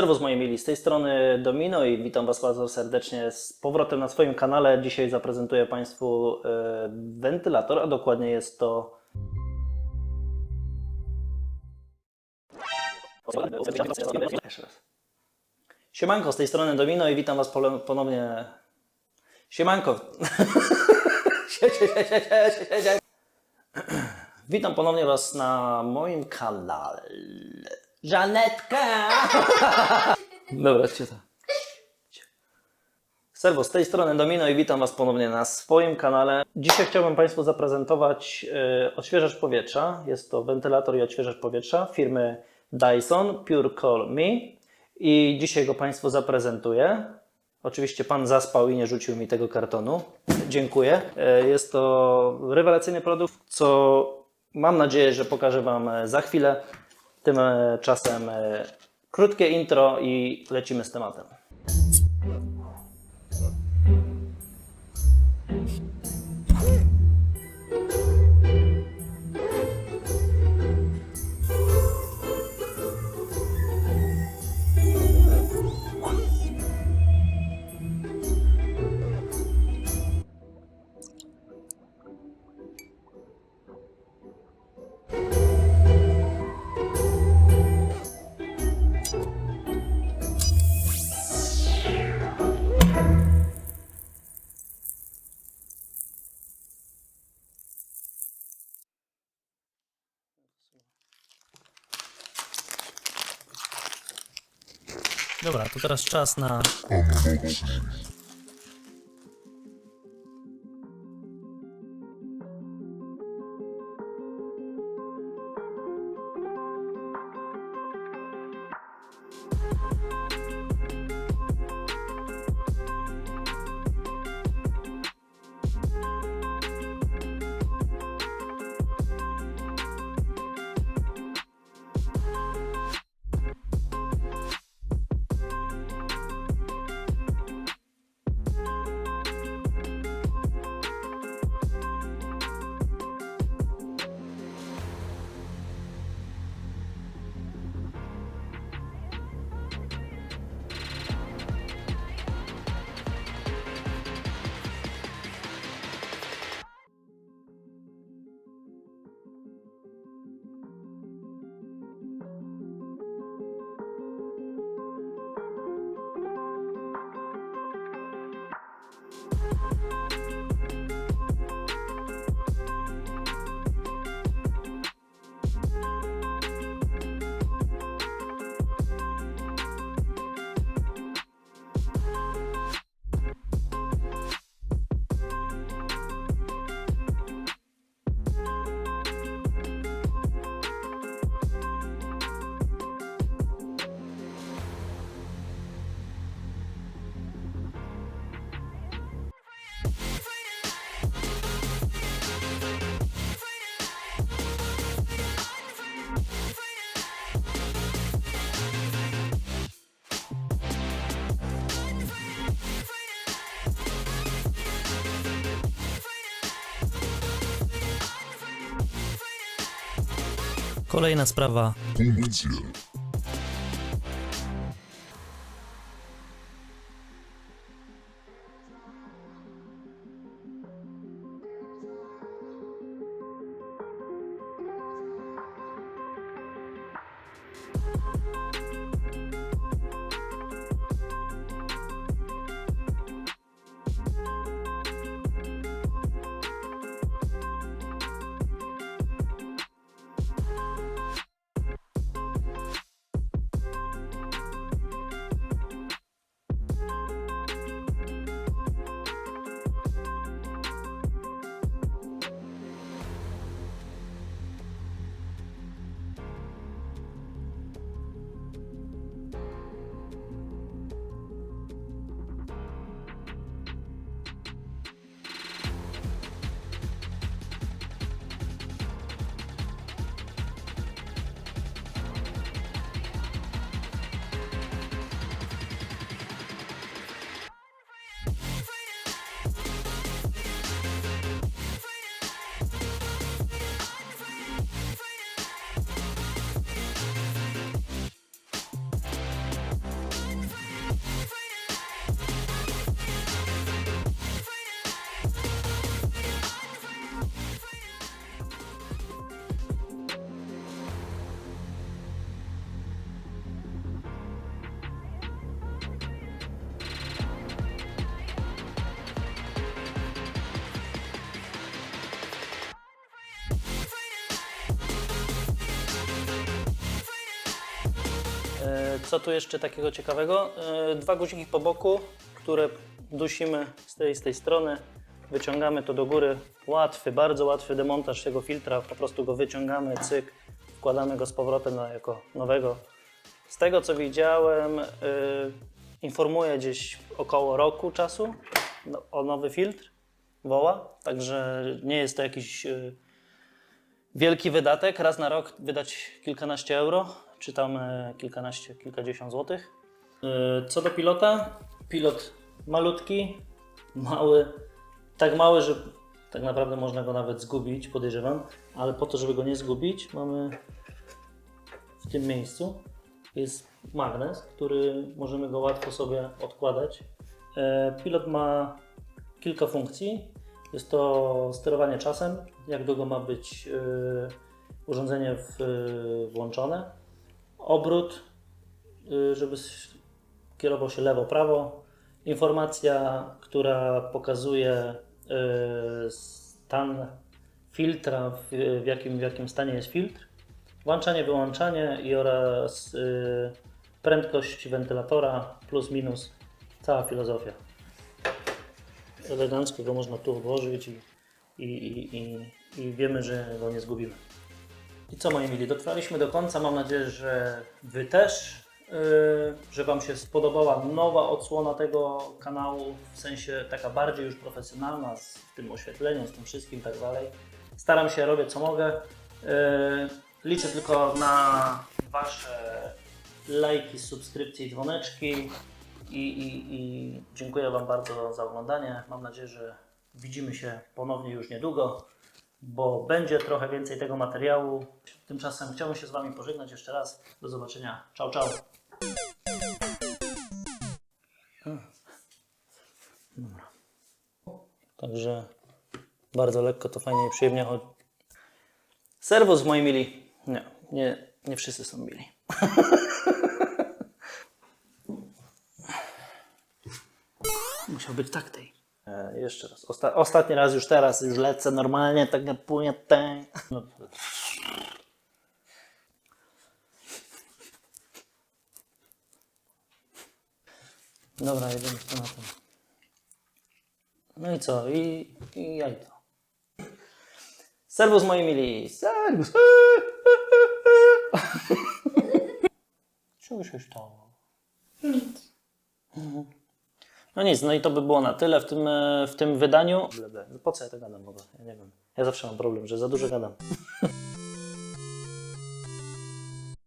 Serwus moi mili, z tej strony Domino i witam Was bardzo serdecznie z powrotem na swoim kanale. Dzisiaj zaprezentuję Państwu e, wentylator, a dokładnie jest to... Siemanko, z tej strony Domino i witam Was ponownie... Siemanko! Sie- sie- sie- sie- sie- sie- sie- Witam ponownie Was na moim kanale. Żanetka! Dobra, cię to. Serwo, z tej strony Domino i witam Was ponownie na swoim kanale. Dzisiaj chciałbym Państwu zaprezentować e, odświeżacz powietrza. Jest to wentylator i odświeżacz powietrza firmy Dyson Pure Call Me i dzisiaj go Państwu zaprezentuję. Oczywiście Pan zaspał i nie rzucił mi tego kartonu. Dziękuję. E, Jest to rewelacyjny produkt, co mam nadzieję, że pokażę Wam e, za chwilę. Tymczasem e, krótkie intro i lecimy z tematem. Dobra, to teraz czas na Kolejna sprawa. Funkcje. Co tu jeszcze takiego ciekawego? E, Dwa guziki po boku, które dusimy z tej, z tej strony. Wyciągamy to do góry. Łatwy, bardzo łatwy demontaż tego filtra. Po prostu go wyciągamy, cyk, wkładamy go z powrotem na, jako nowego. Z tego co widziałem, y, informuję gdzieś około roku czasu no, o nowy filtr woła, także nie jest to jakiś y, wielki wydatek. Raz na rok wydać kilkanaście euro, czy tam y, kilkanaście, kilkadziesiąt złotych. Y, Co do pilota, pilot malutki, mały, tak mały, że tak naprawdę można go nawet zgubić, podejrzewam, ale po to, żeby go nie zgubić, mamy w tym miejscu jest magnes, który możemy go łatwo sobie odkładać. E, Pilot ma kilka funkcji. Jest to sterowanie czasem, jak długo ma być e, urządzenie e, włączone, obrót, e, żeby kierował się lewo-prawo, informacja, która pokazuje stan filtra, w, jakim, w jakim stanie jest filtr, włączanie, wyłączanie i oraz y, prędkość wentylatora plus minus, cała filozofia. Elegancko go można tu odłożyć i, i, i, i, i wiemy, że go nie zgubimy. I co moi mili, dotrwaliśmy do końca. Mam nadzieję, że Wy też, yy, że Wam się spodobała nowa odsłona tego kanału, w sensie taka bardziej już profesjonalna, z tym oświetleniem, z tym wszystkim i tak dalej. Staram się, robię co mogę. Yy, liczę tylko na Wasze lajki, subskrypcje i dzwoneczki. I, i, I dziękuję Wam bardzo za oglądanie. Mam nadzieję, że widzimy się ponownie już niedługo, bo będzie trochę więcej tego materiału. Tymczasem chciałbym się z Wami pożegnać jeszcze raz. Do zobaczenia. Ciao, ciao. Także bardzo lekko to fajnie i przyjemnie chodzi. Serwus moi mili. Nie, nie, nie wszyscy są mili. Musiał być tak tej. E, jeszcze raz. Osta- ostatni raz już teraz, już lecę normalnie, tak jak płynie. No. Dobra, jedziemy z tematem. No i co? I, i jajko. Serwus moi mili. Serwus. Czego się stało? No nic, no i to by było na tyle w tym, e, w tym wydaniu. Po co ja to gadam w ogóle? Ja nie wiem. Ja zawsze mam problem, że za dużo gadam.